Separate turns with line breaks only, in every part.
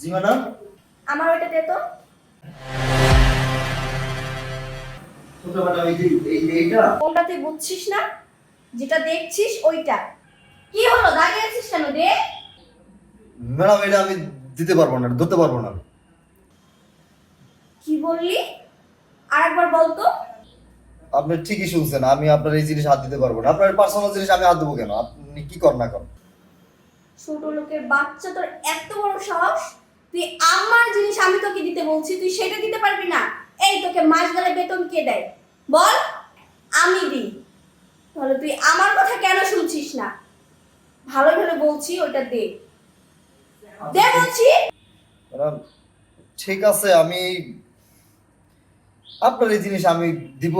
জি madam.
আমার ওইটা দে তো।
ছোট ম্যাডাম এই যে এই যে এইটা।
কোনটা তুই বুঝছিস না? যেটা দেখছিস ওইটা। কি হলো? দাঁড়িয়ে আছিস কেন দে
ম্যাডাম এটা আমি দিতে পারব না ধরতে পারব না।
কি বললি? আরেকবার বলতো
আপনি ঠিকই শুনছেন আমি আপনার এই জিনিস হাত দিতে পারব না। আপনার পার্সোনাল জিনিস আমি হাত দেবো কেন? আপনি কি কর না করেন
ছোট লোকের বাচ্চা তোর এত বড় সাহস। তুই আমার জিনিস আমি তোকে দিতে বলছি, তুই সেটা দিতে পারবি না। এই তোকে মাস গেলে বেতন কে দেয়? বল, আমি দিই। তাহলে তুই আমার কথা কেন শুনছিস না? ভালো ভালো বলছি, ওটা দে। দে বলছি।
ঠিক আছে, আমি আপনার এই জিনিস আমি দিব।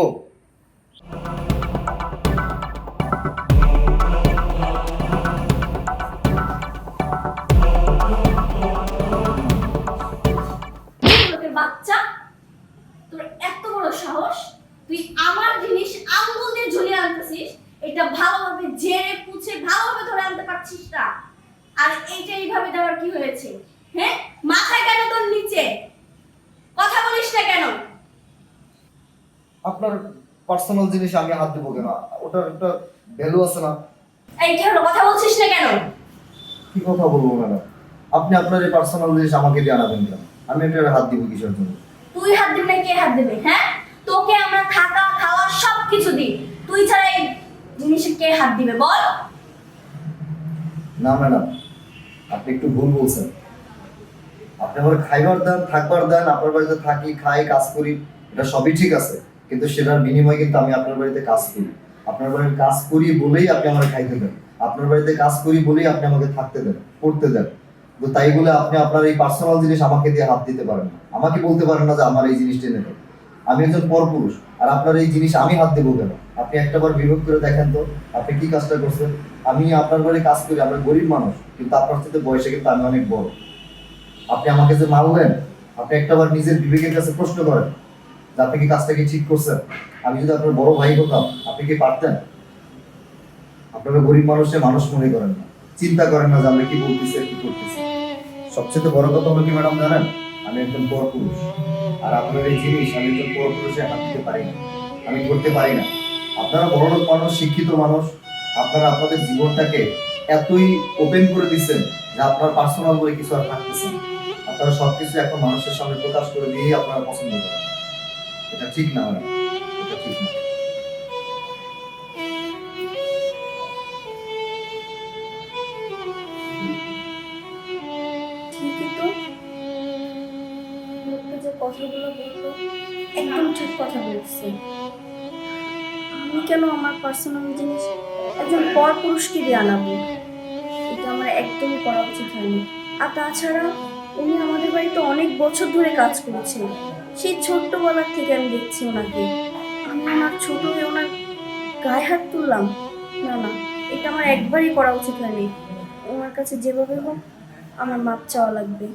বড় সাহস। তুই আমার জিনিস আঙ্গুল দিয়ে ঝুলিয়ে আনতেছিস এটা ভালোভাবে জেরে পুছে ভালোভাবে ধরে আনতে পারছিস না। আর এইটা এইভাবে দেওয়ার কি হয়েছে? হ্যাঁ? কেন তোর নিচে? কথা বলিস না কেন?
আপনার পার্সোনাল জিনিস আমি হাত দেবো কেন? ওটার একটা ভ্যালু আছে না?
এই কথা বলছিস না কেন?
কি কথা বলব ম্যাডাম আপনি আপনার এই পার্সোনাল জিনিস আমাকে দিয়ে আনাবেন কেন? আমি এটার হাত দিব কিসের জন্য?
তুই হাত দিবি না কে হাত দেবে? হ্যাঁ? তোকে আমরা থাকা, খাওয়া সব কিছু দিই। তুই ছাড়া এই জিনিসে কে হাত দিবে বল?
না ম্যাডাম, আপনি একটু ভুল বলছেন। আপনি আমার খাইবার দেন, থাকবার দেন, আপনার বাড়িতে থাকি, খাই, কাজ করি, এটা সবই ঠিক আছে। কিন্তু সেটার বিনিময়ে কিন্তু আমি আপনার বাড়িতে কাজ করি। আপনার বাড়িতে কাজ করি বলেই আপনি আমার খাইতে দেন। আপনার বাড়িতে কাজ করি বলেই আপনি আমাকে থাকতে দেন পড়তে দেন। তাই বলে আপনি আপনার এই পার্সোনাল জিনিস আমাকে দিয়ে হাত দিতে পারেন আমাকে বলতে পারেন না যে আমার এই জিনিসটা নেবে আমি একজন পরপুরুষ, আর আপনার এই জিনিস আমি হাত দেবো কেন? আপনি একটা বার বিভোগ করে দেখেন তো, আপনি কি কাজটা করছেন? আমি আপনার বাড়ি কাজ করি, আমরা গরিব মানুষ, কিন্তু আপনার সাথে বয়সে কিন্তু আমি অনেক বড়। আপনি আমাকে যে মারলেন, আপনি একটাবার নিজের বিবেকের কাছে প্রশ্ন করেন যে আপনি কি কাজটা কি ঠিক করছেন? আমি যদি আপনার বড় ভাই হতাম, আপনি কি পারতেন? আপনারা গরিব মানুষে মানুষ মনে করেন না। চিন্তা করেন না যে আমরা কি বলতেছি কি করতেছি। সবচেয়ে বড় কথা হলো কি ম্যাডাম জানেন? আমি একজন পর পুরুষ আর আপনার এই জিনিস আমি তো পুরো পুরুষে হাত দিতে পারি না। আমি করতে পারি না। আপনারা বড় মানুষ, শিক্ষিত মানুষ, আপনারা আপনাদের জীবনটাকে এতই ওপেন করে দিচ্ছেন যে আপনার পার্সোনাল বলে কিছু আর থাকতেছে আপনারা সব কিছু এখন মানুষের সামনে প্রকাশ করে দিয়েই আপনারা পছন্দ করেন। এটা ঠিক না এটা ঠিক না।
কথাগুলো বলল একদম ঠিক কথা বলছে। আমি কেন আমার পার্সোনাল জিনিস একজন পর পুরুষকে দিয়ে আনাবো? এটা আমার একদমই করা উচিত হয়নি। আর তাছাড়া উনি আমাদের বাড়িতে অনেক বছর ধরে কাজ করেছেন। সেই ছোট্টবেলার থেকে আমি দেখছি ওনাকে। আমি ওনার ছোট হয়ে ওনার গায়ে হাত তুললাম। না না, এটা আমার একবারই করা উচিত হয়নি। ওনার কাছে যেভাবে হোক আমার মাপ চাওয়া লাগবে।